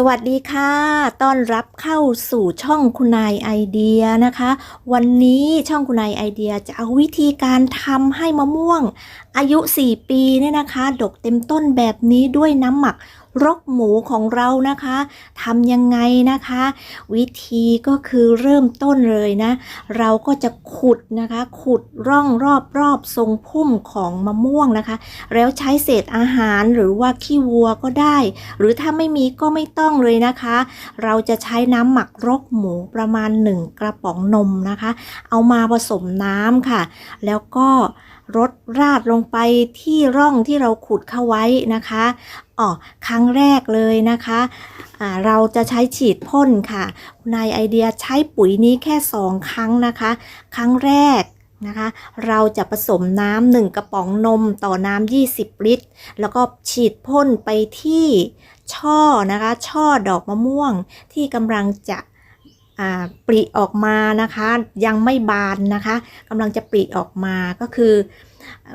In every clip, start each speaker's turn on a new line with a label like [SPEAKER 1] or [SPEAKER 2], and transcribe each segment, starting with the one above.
[SPEAKER 1] สวัสดีค่ะ ต้อนรับเข้าสู่ช่องคุณนายไอเดียนะคะ วันนี้ช่องคุณนายไอเดียจะเอาวิธีการทำให้มะม่วง อายุ 4 ปีเนี่ยนะคะ ดกเต็มต้นแบบนี้ด้วยน้ำหมักรกหมูของเรานะคะทำยังไงนะคะ วิธีก็คือเริ่มต้นเลยนะ เราก็จะขุดนะคะ ขุดร่องรอบรอบทรงพุ่มของมะม่วงนะคะ แล้วใช้เศษอาหารหรือว่าขี้วัวก็ได้ หรือถ้าไม่มีก็ไม่ต้องเลยนะคะ เราจะใช้น้ำหมักรกหมูประมาณ 1 กระป๋องนมนะคะ เอามาผสมน้ำค่ะ แล้วก็ รดราดลงไปที่ร่องที่เราขุดเข้าไว้นะคะอ๋อครั้งแรกเลยนะคะเราจะใช้ฉีดพ่นค่ะคุณนายไอเดียใช้ปุ๋ยนี้แค่ 2 ครั้งนะคะ ครั้งแรกนะคะ เราจะผสมน้ำหนึ่งกระป๋องนมต่อน้ำ20 ลิตร แล้วก็ฉีดพ่นไปที่ช่อนะคะ ช่อดอกมะม่วงที่กำลังจะ ปริออกมานะคะ ยังไม่บานนะคะกำลังจะปริออกมาก็คือ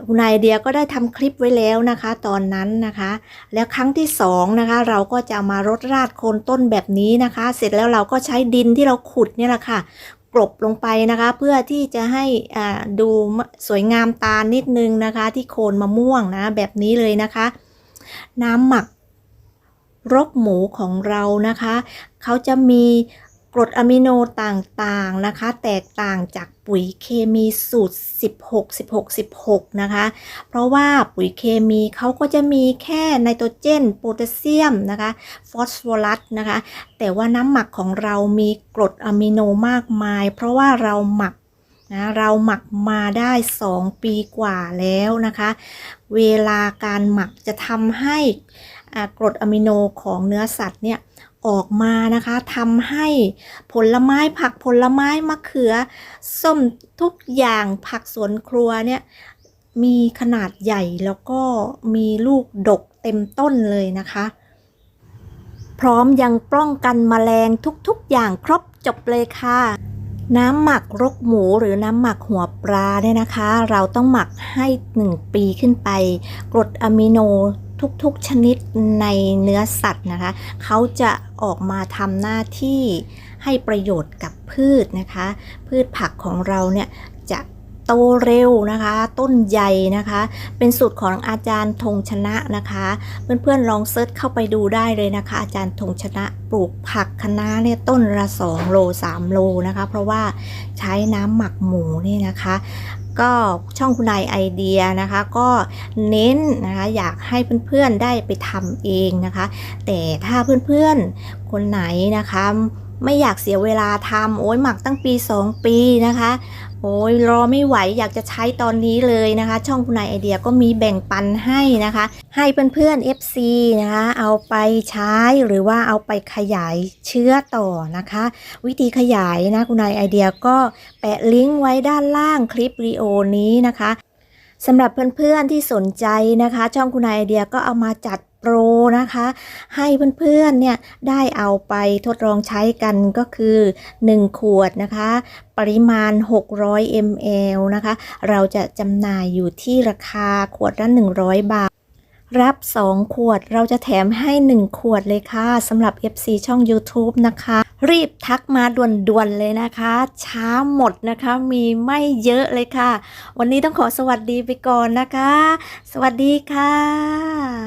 [SPEAKER 1] คุณนายเดียก็ได้ทำคลิปไว้แล้วนะคะ ตอนนั้นนะคะ แล้วครั้งที่สองนะคะ เราก็จะมารดราดโคนต้นแบบนี้นะคะ เสร็จแล้วเราก็ใช้ดินที่เราขุดนี่แหละค่ะกลบลงไปนะคะ เพื่อที่จะให้ดูสวยงามตานิดนึงนะคะ ที่โคนมะม่วงนะแบบนี้เลยนะคะ น้ำหมักรกหมูของเรานะคะ เขาจะมี กรดอะมิโนต่างๆนะคะ แตกต่างจากปุ๋ยเคมีสูตร 16 16 16 นะคะ เพราะว่าปุ๋ยเคมีเขาก็จะมีแค่ไนโตรเจนโพแทสเซียมนะคะ ฟอสฟอรัสนะคะ แต่ว่าน้ำหมักของเรามีกรดอะมิโนมากมาย เพราะว่าเราหมักนะเราหมักมาได้ 2 ปีกว่าแล้วนะคะ เวลาการหมักจะทำให้กรดอะมิโนของเนื้อสัตว์เนี่ย ออกมานะคะทำให้ผลไม้ผักผลไม้มะเขือ ส้มทุกอย่างผักสวนครัวเนี่ยมีขนาดใหญ่แล้วก็มีลูกดกเต็มต้นเลยนะคะ พร้อมยังป้องกันแมลงทุกๆอย่างครบจบเลยค่ะ น้ำหมักรกหมูหรือน้ำหมักหัวปลาเนี่ยนะคะ เราต้องหมักให้ 1 ปีขึ้นไป กรดอะมิโน ทุกๆชนิดในเนื้อสัตว์นะคะ เขาจะออกมาทำหน้าที่ให้ประโยชน์กับพืชนะคะ พืชผักของเราเนี่ยจะ โตเร็วนะคะ ต้นใหญ่นะคะ เป็นสูตรของอาจารย์ธงชนะนะคะ เพื่อนๆลองเซิร์ชเข้าไปดูได้เลยนะคะ อาจารย์ธงชนะปลูกผักคะน้าเนี่ยต้นละ2โล3โลนะคะ เพราะว่าใช้น้ำหมักหมูนี่นะคะก็ช่องคุณนายไอเดียนะคะ ก็เน้นนะคะอยากให้เพื่อนๆได้ไปทำเองนะคะ แต่ถ้าเพื่อนๆคนไหนนะคะ ไม่อยากเสียเวลาทำโอ้ยหมักตั้งปี 2 ปีนะคะ โอ้ยรอไม่ไหวอยากจะใช้ตอนนี้เลยนะคะ ช่องคุณนายไอเดียก็มีแบ่งปันให้นะคะ ให้เพื่อนๆ FC นะคะเอาไปใช้หรือว่าเอาไปขยายเชื้อต่อนะคะ วิธีขยายนะคุณนายไอเดียก็แปะลิงก์ไว้ด้านล่างคลิปวิดีโอนี้นะคะสำหรับเพื่อนๆที่สนใจนะคะ ช่องคุณนายไอเดียก็เอามาจัด โปรนะคะ ให้เพื่อนๆเนี่ยได้เอาไปทดลองใช้กันก็คือ 1 ขวดนะคะ ปริมาณ 600 ml นะคะ เราจะจำหน่ายอยู่ที่ราคาขวดละ 100 บาทรับ 2 ขวดเราจะแถมให้ 1 ขวดเลยค่ะสำหรับ FC ช่อง YouTube นะคะ รีบทักมาด่วนๆเลยนะคะ ช้าหมดนะคะมีไม่เยอะเลยค่ะ วันนี้ต้องขอสวัสดีไปก่อนนะคะ สวัสดีค่ะ